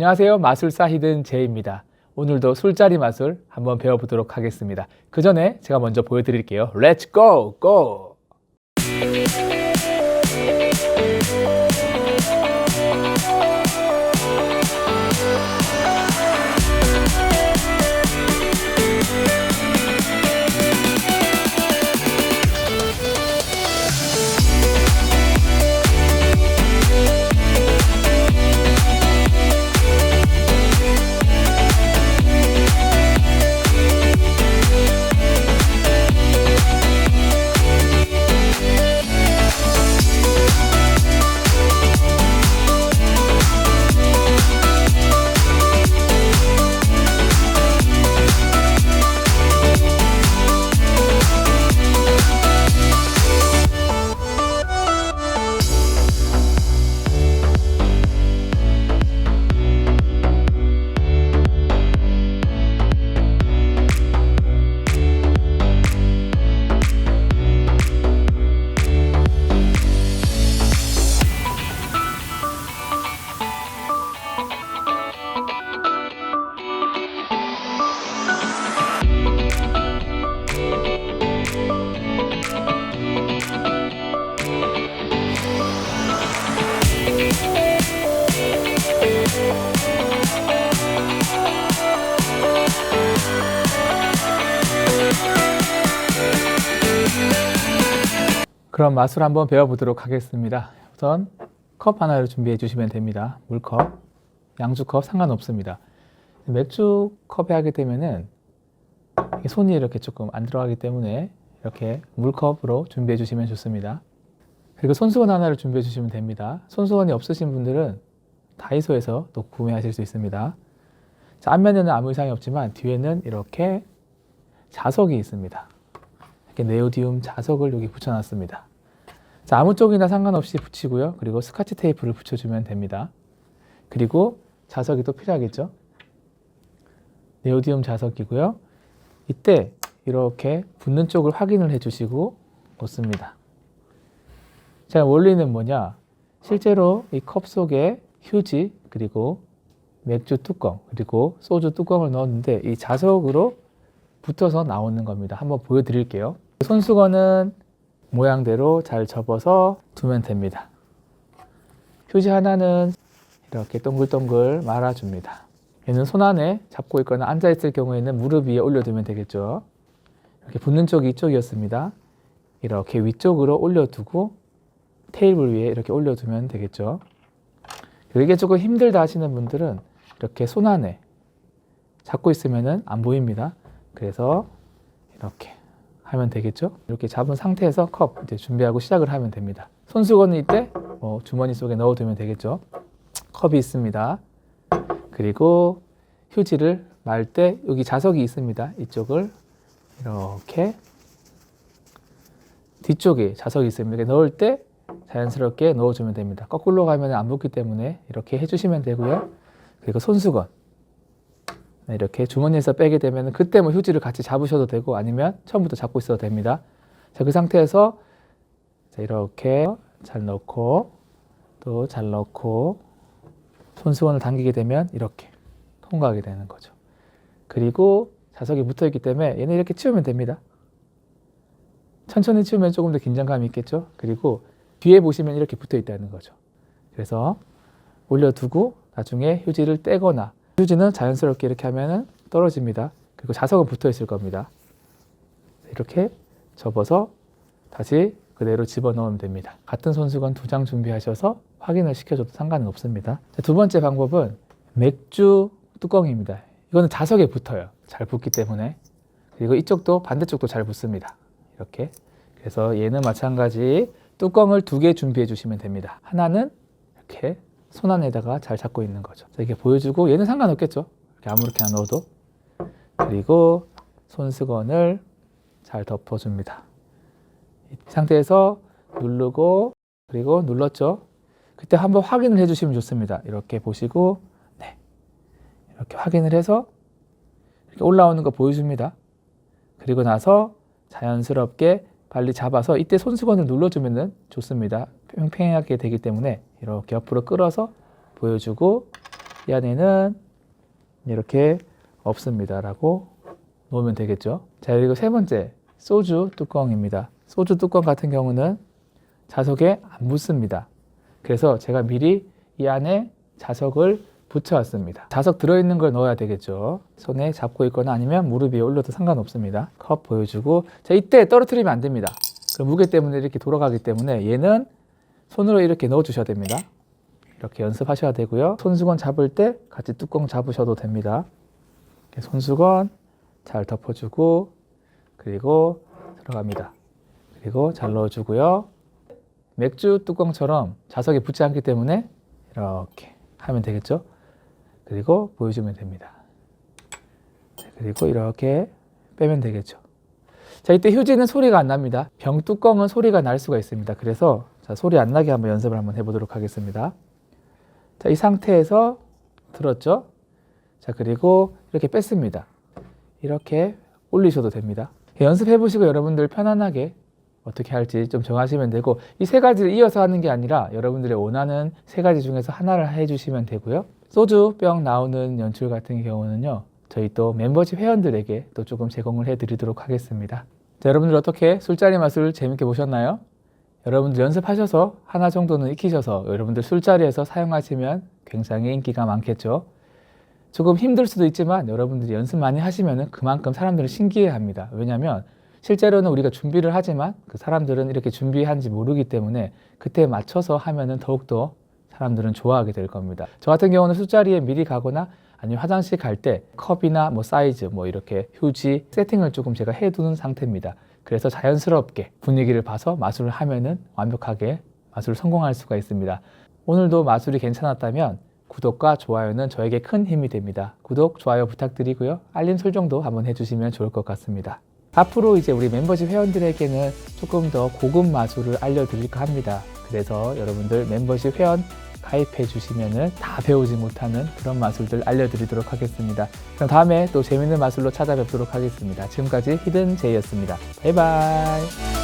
안녕하세요. 마술사 히든 제이입니다. 오늘도 술자리 마술 한번 배워보도록 하겠습니다. 그 전에 제가 먼저 보여드릴게요. 렛츠 고! 그럼 마술 한번 배워보도록 하겠습니다. 우선 컵 하나를 준비해 주시면 됩니다. 물컵, 양주컵 상관없습니다. 맥주 컵에 하게 되면은 손이 이렇게 조금 안 들어가기 때문에 이렇게 물컵으로 준비해 주시면 좋습니다. 그리고 손수건 하나를 준비해 주시면 됩니다. 손수건이 없으신 분들은 다이소에서 또 구매하실 수 있습니다. 자, 앞면에는 아무 이상이 없지만 뒤에는 이렇게 자석이 있습니다. 이렇게 네오디움 자석을 여기 붙여놨습니다. 자, 아무 쪽이나 상관없이 붙이고요. 그리고 스카치 테이프를 붙여주면 됩니다. 그리고 자석이 또 필요하겠죠. 네오디움 자석이고요. 이때 이렇게 붙는 쪽을 확인을 해주시고 놓습니다. 자, 원리는 뭐냐? 실제로 이 컵 속에 휴지 그리고 맥주 뚜껑 그리고 소주 뚜껑을 넣었는데 이 자석으로 붙어서 나오는 겁니다. 한번 보여드릴게요. 손수건은 모양대로 잘 접어서 두면 됩니다. 휴지 하나는 이렇게 동글동글 말아줍니다. 얘는 손 안에 잡고 있거나 앉아있을 경우에는 무릎 위에 올려두면 되겠죠. 이렇게 붙는 쪽이 이쪽이었습니다. 이렇게 위쪽으로 올려두고 테이블 위에 이렇게 올려두면 되겠죠. 이게 조금 힘들다 하시는 분들은 이렇게 손 안에 잡고 있으면 안 보입니다. 그래서 이렇게 하면 되겠죠. 이렇게 잡은 상태에서 컵 이제 준비하고 시작을 하면 됩니다. 손수건은 이때 뭐 주머니 속에 넣어두면 되겠죠. 컵이 있습니다. 그리고 휴지를 말 때 여기 자석이 있습니다. 이쪽을 이렇게 뒤쪽에 자석이 있습니다. 넣을 때 자연스럽게 넣어주면 됩니다. 거꾸로 가면 안 붙기 때문에 이렇게 해주시면 되고요. 그리고 손수건 네, 이렇게 주머니에서 빼게 되면 그때 뭐 휴지를 같이 잡으셔도 되고 아니면 처음부터 잡고 있어도 됩니다. 자, 그 상태에서 자, 이렇게 잘 넣고 또 잘 넣고 손수건을 당기게 되면 이렇게 통과하게 되는 거죠. 그리고 자석이 붙어 있기 때문에 얘는 이렇게 치우면 됩니다. 천천히 치우면 조금 더 긴장감이 있겠죠. 그리고 뒤에 보시면 이렇게 붙어 있다는 거죠. 그래서 올려두고 나중에 휴지를 떼거나 휴지는 자연스럽게 이렇게 하면 떨어집니다. 그리고 자석은 붙어 있을 겁니다. 이렇게 접어서 다시 그대로 집어 넣으면 됩니다. 같은 손수건 두 장 준비하셔서 확인을 시켜줘도 상관은 없습니다. 두 번째 방법은 맥주 뚜껑입니다. 이거는 자석에 붙어요. 잘 붙기 때문에. 그리고 이쪽도 반대쪽도 잘 붙습니다. 이렇게. 그래서 얘는 마찬가지 뚜껑을 두 개 준비해 주시면 됩니다. 하나는 이렇게 손 안에다가 잘 잡고 있는 거죠. 자, 이렇게 보여주고 얘는 상관없겠죠. 이렇게 아무렇게나 넣어도. 그리고 손수건을 잘 덮어줍니다. 이 상태에서 누르고 그리고 눌렀죠. 그때 한번 확인을 해주시면 좋습니다. 이렇게 보시고 네 이렇게 확인을 해서 이렇게 올라오는 거 보여줍니다. 그리고 나서 자연스럽게 빨리 잡아서 이때 손수건을 눌러주면 좋습니다. 팽팽하게 되기 때문에 이렇게 옆으로 끌어서 보여주고 이 안에는 이렇게 없습니다 라고 놓으면 되겠죠. 자 그리고 세 번째 소주 뚜껑입니다. 소주 뚜껑 같은 경우는 자석에 안 붙습니다. 그래서 제가 미리 이 안에 자석을 붙여왔습니다. 자석 들어있는 걸 넣어야 되겠죠. 손에 잡고 있거나 아니면 무릎 위에 올려도 상관없습니다. 컵 보여주고 자 이때 떨어뜨리면 안 됩니다. 그 무게 때문에 이렇게 돌아가기 때문에 얘는 손으로 이렇게 넣어 주셔야 됩니다. 이렇게 연습하셔야 되고요. 손수건 잡을 때 같이 뚜껑 잡으셔도 됩니다. 손수건 잘 덮어주고 그리고 들어갑니다. 그리고 잘 넣어주고요. 맥주 뚜껑처럼 자석에 붙지 않기 때문에 이렇게 하면 되겠죠. 그리고 보여주면 됩니다. 네, 그리고 이렇게 빼면 되겠죠. 자, 이때 휴지는 소리가 안 납니다. 병 뚜껑은 소리가 날 수가 있습니다. 그래서 자, 소리 안 나게 한번 연습을 한번 해보도록 하겠습니다. 자, 이 상태에서 들었죠? 자, 그리고 이렇게 뺐습니다. 이렇게 올리셔도 됩니다. 연습해 보시고 여러분들 편안하게 어떻게 할지 좀 정하시면 되고 이 세 가지를 이어서 하는 게 아니라 여러분들의 원하는 세 가지 중에서 하나를 해주시면 되고요. 소주 병 나오는 연출 같은 경우는요. 저희 또 멤버십 회원들에게 또 조금 제공을 해드리도록 하겠습니다. 자, 여러분들 어떻게 술자리 맛을 재밌게 보셨나요? 여러분들 연습하셔서 하나 정도는 익히셔서 여러분들 술자리에서 사용하시면 굉장히 인기가 많겠죠. 조금 힘들 수도 있지만 여러분들이 연습 많이 하시면 그만큼 사람들은 신기해합니다. 왜냐하면 실제로는 우리가 준비를 하지만 그 사람들은 이렇게 준비한지 모르기 때문에 그때 맞춰서 하면은 더욱더 사람들은 좋아하게 될 겁니다. 저 같은 경우는 술자리에 미리 가거나 아니면 화장실 갈 때 컵이나 뭐 사이즈 뭐 이렇게 휴지 세팅을 조금 제가 해두는 상태입니다. 그래서 자연스럽게 분위기를 봐서 마술을 하면은 완벽하게 마술을 성공할 수가 있습니다. 오늘도 마술이 괜찮았다면 구독과 좋아요는 저에게 큰 힘이 됩니다. 구독, 좋아요 부탁드리고요. 알림 설정도 한번 해주시면 좋을 것 같습니다. 앞으로 이제 우리 멤버십 회원들에게는 조금 더 고급 마술을 알려드릴까 합니다. 그래서 여러분들 멤버십 회원 가입해 주시면은 다 배우지 못하는 그런 마술들 알려드리도록 하겠습니다. 그럼 다음에 또 재밌는 마술로 찾아뵙도록 하겠습니다. 지금까지 히든 제이였습니다. 바이바이.